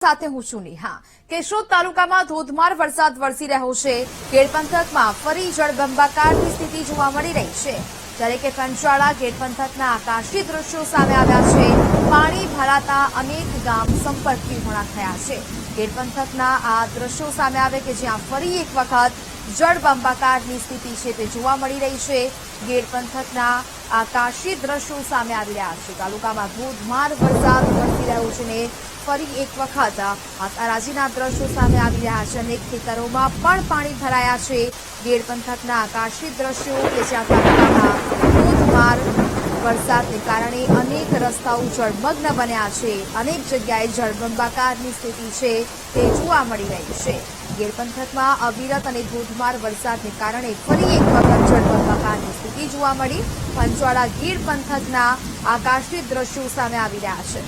સાથે હું છું નેહા. કેશોદ તાલુકામાં ધોધમાર વરસાદ વરસી રહ્યો છે. ગેડ પંથકમાં ફરી જળબંબાકારની સ્થિતિ જોવા મળી રહી છે. જ્યારે કે કંચાળા ગેડ પંથકના આકાશી દ્રશ્યો સામે આવ્યા છે. પાણી ભરાતા અનેક ગામ સંપર્ક વિહોણા થયા છે. ગેડ પંથકના આ દ્રશ્યો સામે આવે કે જ્યાં ફરી એક વખત જળબંબાકારની સ્થિતિ છે તે જોવા મળી રહી છે. ગેડ પંથકના આકાશી દ્રશ્યો સામે આવી રહ્યા છે. તાલુકામાં ધોધમાર વરસાદ વરસી રહ્યો છે ને ફરી એક વખત. આ તારાજીના દ્રશ્યો સામે આવી રહ્યા છે. અનેક ખેતરોમાં પણ પાણી ભરાયા છે. ગેડ પંથકના આકાશી દ્રશ્યો કે જ્યાં તાલુકાના ધોધમાર વરસાદને કારણે અનેક રસ્તાઓ જળમગ્ન બન્યા છે. અનેક જગ્યાએ જળબંબાકારની સ્થિતિ છે તે જોવા મળી રહી છે. ગેડ પંથકમાં અવિરત અને ધોધમાર વરસાદને કારણે ફરી એક વખત જળબંબાકારની સ્થિતિ જોવા મળી. પંચવાડા ગીર પંથકના આકાશી દ્રશ્યો સામે આવી રહ્યા છે.